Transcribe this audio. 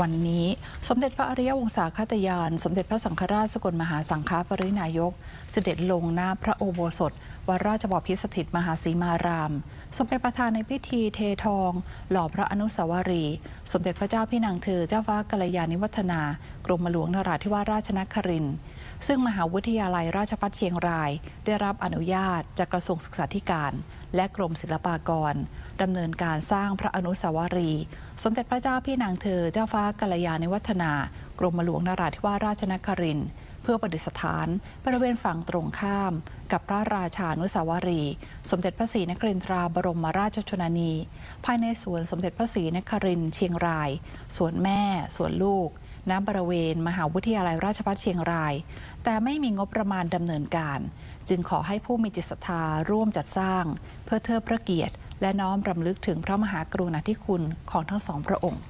วันนี้สมเด็จพระอริยวงศาคตยาน สมเด็จพระสังฆราชสกลมหาสังฆปรินายก เสด็จลงหน้าพระโอโบสถวดราชบพิสถิตมหาสีมารามทรงเป็นประธานในพิธีเททอง หล่อพระอนุสาวรีย์สมเด็จพระเจ้าพี่นางเธอเจ้าฟ้ากัลยาณิวัฒนากรมหลวงนราธิวาสราชนครินซึ่งมหาวิทยาลัยราชภัฏเชียงราย ได้รับอนุญาตจากกระทรวงศึกษาธิการ และกรมศิลปากรดำเนินการสร้างพระอนุสาวรีย์สมเด็จพระเจ้าพี่นางเธอเจ้าฟ้ากัลยาณิวัฒนา กรมหลวงนราธิวาสราชนครินทร์เพื่อประดิษฐานบริเวณฝั่งตรงข้าม กับพระราชานุสาวรีย์สมเด็จพระศรีนครินทราบรมราชชนนี ภายในสวนสมเด็จพระศรีนครินทร์เชียงราย สวนแม่ สวนลูก ณบริเวณ มหาวิทยาลัยราชภัฏเชียงราย แต่ไม่มีงบประมาณดำเนินการ จึงขอให้ผู้มีจิตศรัทธาร่วมจัดสร้าง เพื่อเทิดพระเกียรติ และน้อมรำลึกถึงพระมหากรุณาธิคุณของทั้งสองพระองค์